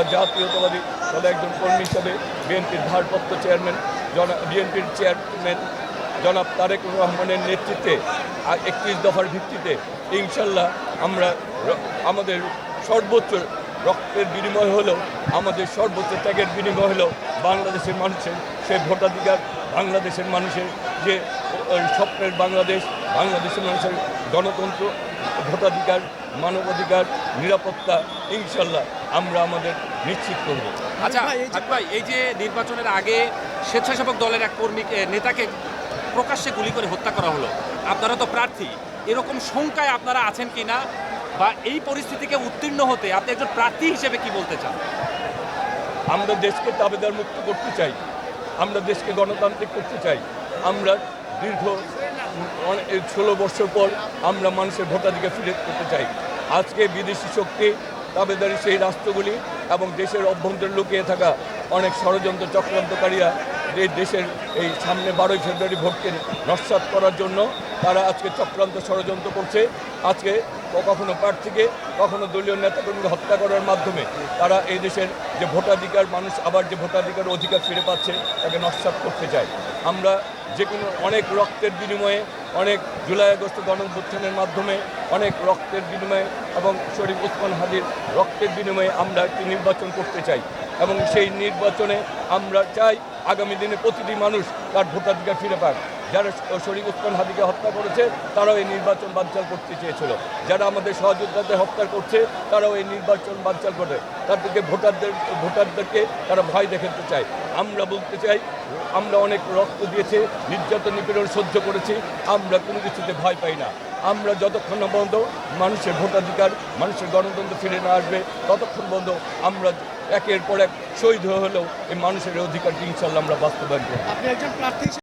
আমরা জাতীয়তাবাদী দলে একজন কর্মী হিসাবে বিএনপির ভারপ্রাপ্ত চেয়ারম্যান, জনা বিএনপির চেয়ারম্যান জনাব তারেক রহমানের নেতৃত্বে একত্রিশ দফার ভিত্তিতে ইনশাল্লাহ আমরা আমাদের সর্বোচ্চ রক্তের বিনিময় হলো আমাদের সর্বোচ্চ ত্যাগের বিনিময় হলো বাংলাদেশের মানুষের সে ভোটাধিকার, বাংলাদেশের মানুষের যে স্বপ্নের বাংলাদেশ, বাংলাদেশের মানুষের গণতন্ত্র, ভোটাধিকার, মানবাধিকার, নিরাপত্তা, ইনশাল্লাহ আমরা আমাদের নিশ্চিত করব। আচ্ছা ভাই এই যে নির্বাচনের আগে স্বেচ্ছাসেবক দলের এক কর্মী নেতাকে প্রকাশ্যে গুলি করে হত্যা করা হলো। আপনারা তো প্রার্থী। এরকম শঙ্কায় আপনারা আছেন কি না বা এই পরিস্থিতিকে উত্তীর্ণ হতে আপনি একজন প্রার্থী হিসেবে কি বলতে চান? আমরা দেশকে তাবেদার মুক্ত করতে চাই। আমরা দেশকে গণতান্ত্রিক করতে চাই। আমরা দীর্ঘ ষোলো বছর পর আমরা মানুষের ভোটাধিকার ফিরে করতে চাই। আজকে বিদেশি শক্তি তাবেদারি সেই রাষ্ট্রগুলি এবং দেশের অভ্যন্তরে লুকিয়ে থাকা অনেক ষড়যন্ত্র চক্রান্তকারীরা এই দেশের এই সামনে বারোই ফেব্রুয়ারি ভোটকে নস্বাত করার জন্য তারা আজকে চক্রান্ত ষড়যন্ত্র করছে। আজকে কখনো প্রার্থীকে, কখনো দলীয় নেতাকর্মীকে হত্যা করার মাধ্যমে তারা এই দেশের যে ভোটাধিকার, মানুষ আবার যে ভোটাধিকার অধিকার ফিরে পাচ্ছে, তাকে নস্বাত করতে চায়। আমরা যে কোনো অনেক রক্তের বিনিময়ে অনেক জুলাই আগস্ট গণভ্যুত্থানের মাধ্যমে অনেক রক্তের বিনিময়ে এবং শরীফ উসমান হাদির রক্তের বিনিময়ে আমরা একটি নির্বাচন করতে চাই। এবং সেই নির্বাচনে আমরা চাই আগামী দিনে প্রতিটি মানুষ তার ভোটাধিকার ফিরে পাক। যারা শরীফ উসমান হাদিকে হত্যা করেছে, তারাও এই নির্বাচন বানচাল করতে চেয়েছিল। যারা আমাদের সহযোদ্ধাদের হত্যা করছে, তারাও এই নির্বাচন বানচাল করে তাদেরকে ভোটারদের, ভোটারদেরকে তারা ভয় দেখাতে চায়। আমরা বলতে চাই, আমরা অনেক রক্ত দিয়েছে নির্যাতন নিপীড়ন সহ্য করেছি, আমরা কোনো কিছুতে ভয় পাই না। আমরা যতক্ষণ না পর্যন্ত মানুষের ভোটাধিকার, মানুষের গণতন্ত্র ফিরে না আসবে, ততক্ষণ পর্যন্ত আমরা একের পর এক শহীদ হয়ে হলেও এই মানুষের অধিকারটি ইনশাল্লাহ আমরা বাস্তবায়ন করব।